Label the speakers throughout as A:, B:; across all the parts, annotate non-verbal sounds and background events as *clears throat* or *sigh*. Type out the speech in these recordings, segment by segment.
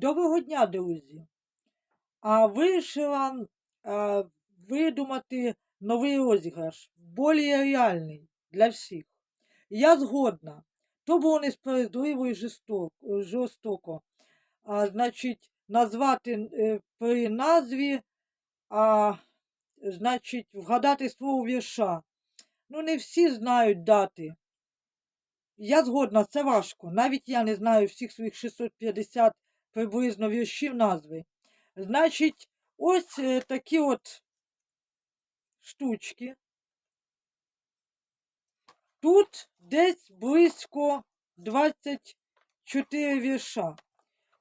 A: Доброго дня, друзі! А вирішила а, видумати новий розіграш, більш реальний для всіх. Я згодна. То було несправедливо і жорстоко. А, значить, назвати е, при назві, а, значить, вгадати свого вірша. Ну, не всі знають дати. Я згодна, це важко. Навіть я не знаю всіх своїх 650 приблизно віршів назви. Значить, ось е, такі от штучки. Тут десь близько 24 вірша.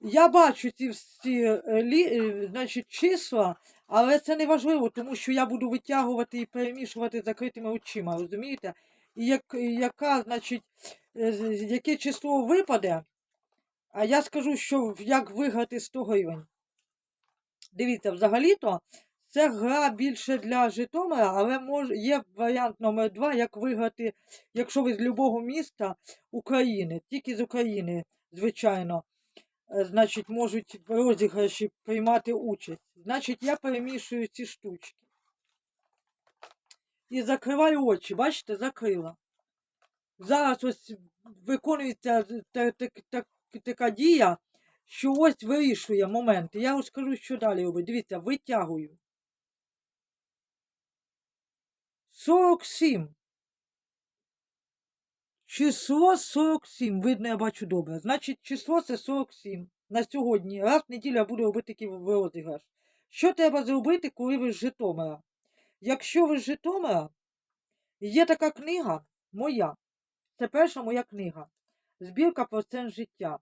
A: Я бачу ці всі е, е, значить, числа, але це не важливо, тому що я буду витягувати і перемішувати закритими очима, розумієте? І як, яка, значить, е, яке число випаде, а я скажу, що як виграти 100 гривень. Дивіться, взагалі-то це гра більше для Житомира, але мож, є варіант номер два, як виграти, якщо ви з любого міста України, тільки з України, звичайно, е, значить, можуть розіграші приймати участь. Значить, я перемішую ці штучки. І закриваю очі, бачите, закрила. Зараз ось виконується та- та- та- така дія, що ось вирішує момент. Я розкажу, що далі робить. Дивіться, витягую. 47. Число 47. Видно, я бачу добре. Значить, число це 47. На сьогодні. Раз в неділю я буду робити такий розіграш. Що треба зробити, коли ви з Житомира? Якщо ви з Житомира, є така книга моя. Це перша моя книга. Збірка процент життя.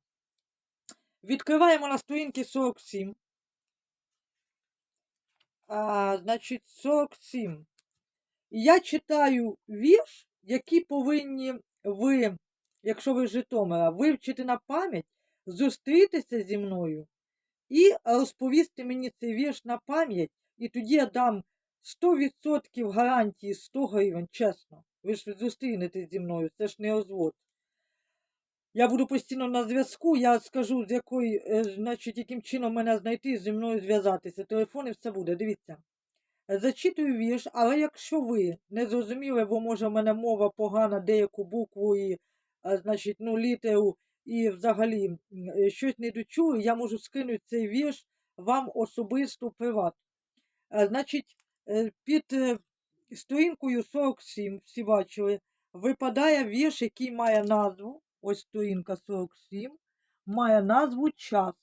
A: Відкриваємо на сторінці 47. А, значить, 47. Я читаю вірш, який повинні ви, якщо ви з Житомира, вивчити на пам'ять, зустрітися зі мною і розповісти мені цей вірш на пам'ять, і тоді я дам 100% гарантії 100 гривень, чесно. Ви ж зустрінетесь зі мною, це ж не розвод. Я буду постійно на зв'язку, я скажу, з якої, е, значить, яким чином мене знайти, зі мною зв'язатися. Телефон і все буде. Дивіться. Зачитую вірш, але якщо ви не зрозуміли, бо може в мене мова погана, деяку букву і, е, значить, ну, літеру і взагалі е, щось не дочую, я можу скинути цей вірш вам особисто приват. Значить, під сторінкою 47, всі бачили, випадає вірш, який має назву. Ось сторінка 47, має назву час.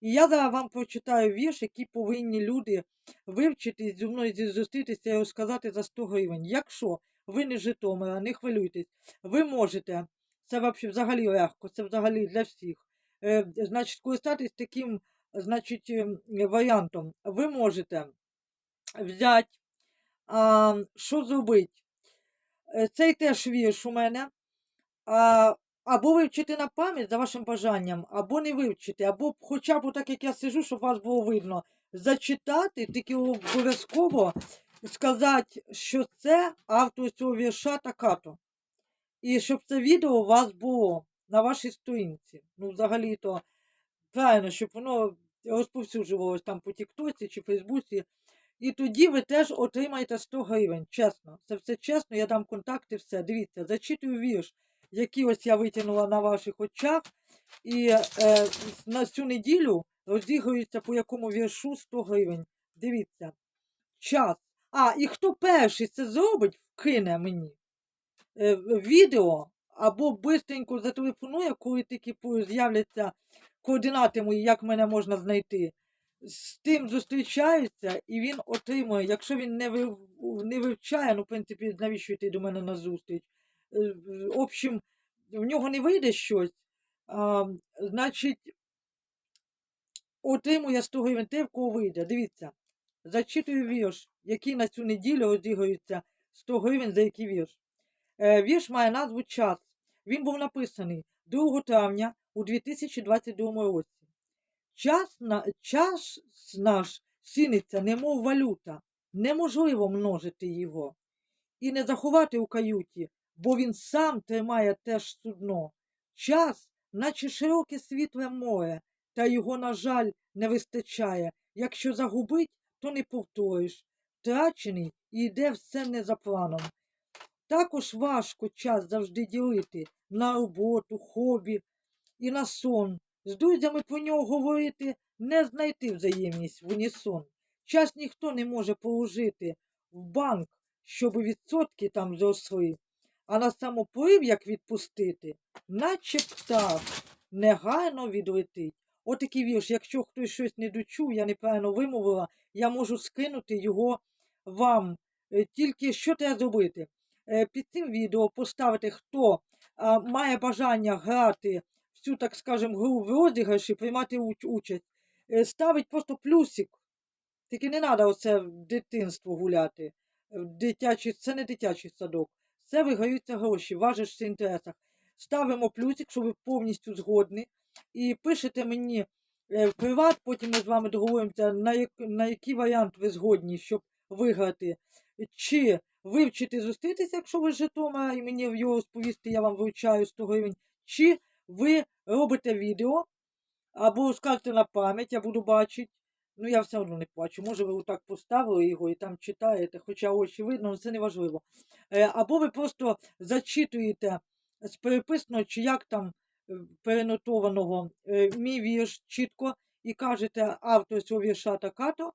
A: І я зараз вам прочитаю вірш, який повинні люди вивчити зі мною зустрітися і розказати за 100 гривень. Якщо ви не Житомира, не хвилюйтесь, ви можете, це взагалі легко, це взагалі для всіх. Е, значить, користатись таким значить, ем, варіантом. Ви можете взяти, а, що зробити? Е, Цей теж вірш у мене. Або вивчити на пам'ять за вашим бажанням, або не вивчити, або хоча б так, як я сижу, щоб вас було видно, зачитати, тільки обов'язково сказати, що це автор цього вірша така-то. І щоб це відео у вас було на вашій сторінці. Ну, взагалі-то, правильно, щоб воно розповсюджувалось там по Тіктоці чи Фейсбуці. І тоді ви теж отримаєте 100 гривень. Чесно. Це все чесно, я дам контакти, все. Дивіться, зачитую вірш, який ось я витягнула на ваших очах. І е, на цю неділю розігрується по якому віршу 100 гривень. Дивіться. Час. А, і хто перший це зробить, вкине мені е, відео або бистренько зателефонує, коли тільки з'являться координати мої, як мене можна знайти. З тим зустрічаються, і він отримує, якщо він не вивчає, ну, в принципі, навіщо йти до мене на зустріч? Е, В общем, в нього не вийде щось, а, значить, отримує 100 гривень те, в кого вийде. Дивіться, зачитую вірш, який на цю неділю розігрується 100 гривень за який вірш. Е, Вірш має назву Час. Він був написаний 2 травня у 2022 році. Час, на, час наш ціниться, немов валюта. Неможливо множити його. І не заховати у каюті, бо він сам тримає теж судно. Час, наче широке світле море, та його, на жаль, не вистачає. Якщо загубить, то не повториш. Втрачений і йде все не за планом. Також важко час завжди ділити на роботу, хобі і на сон. З друзями про нього говорити, не знайти взаємність в унісон. Час ніхто не може положити в банк, щоб відсотки там зросли, а на самоплив як відпустити, наче птах негайно відлетить. Отакий вірш, якщо хтось щось не дочув, я неправильно вимовила, я можу скинути його вам. Е, Тільки що треба зробити? Е, Під цим відео поставити, хто має бажання грати в цю, так скажемо, гру в розіграші, приймати участь. Е, Ставить просто плюсик. Тільки не треба оце в дитинство гуляти. Дитячий, це не дитячий садок. Це виграються гроші, в ваших інтересах. Ставимо плюсик, що ви повністю згодні. І пишете мені е, в приват, потім ми з вами договоримося, на, як, на який варіант ви згодні, щоб виграти. Чи вивчити зустрітися, якщо ви з Житомира, і мені його розповісти, я вам вручаю 100 гривень. Чи ви робите відео, або скажете на пам'ять, я буду бачити. Ну, я все одно не бачу. Може, ви отак поставили його і там читаєте, хоча очі видно, але це не важливо. Е, Або ви просто зачитуєте з переписаного, чи як там е, перенотованого е, мій вірш чітко і кажете автор цього вірша така-то,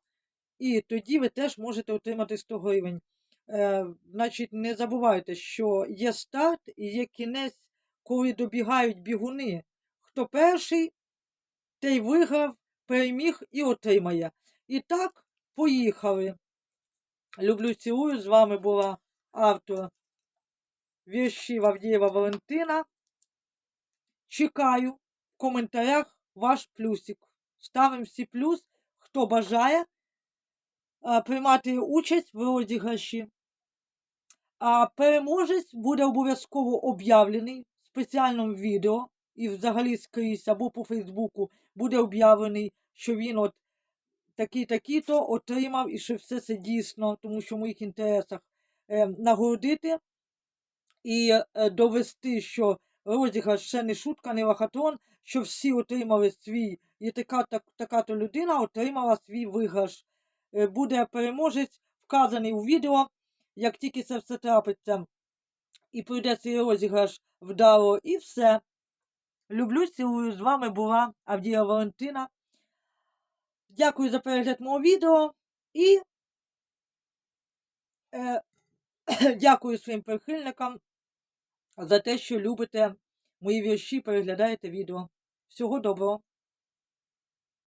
A: і тоді ви теж можете отримати 100 гривень. Е, значить, не забувайте, що є старт і є кінець, коли добігають бігуни. Хто перший, той виграв, переміг і отримає. І так, поїхали. Люблю, цілую. З вами була автор віршів Авдієва Валентина. Чекаю в коментарях ваш плюсик. Ставимо всі плюс, хто бажає приймати участь в розіграші. А переможець буде обов'язково об'явлений в спеціальному відео і взагалі скрізь або по Фейсбуку буде об'явлений, що він от такий-такий-то отримав і що все це дійсно, тому що в моїх інтересах е, нагородити і е, довести, що розіграш ще не шутка, не лохотрон, що всі отримали свій, і така, так, така-то людина отримала свій виграш. Е, Буде переможець вказаний у відео, як тільки це все трапиться, і пройде цей розіграш вдало, і все. Люблю, цілую. З вами була Авдія Валентина. Дякую за перегляд мого відео і е, *clears throat* дякую своїм прихильникам за те, що любите мої вірші, переглядаєте відео. Всього доброго!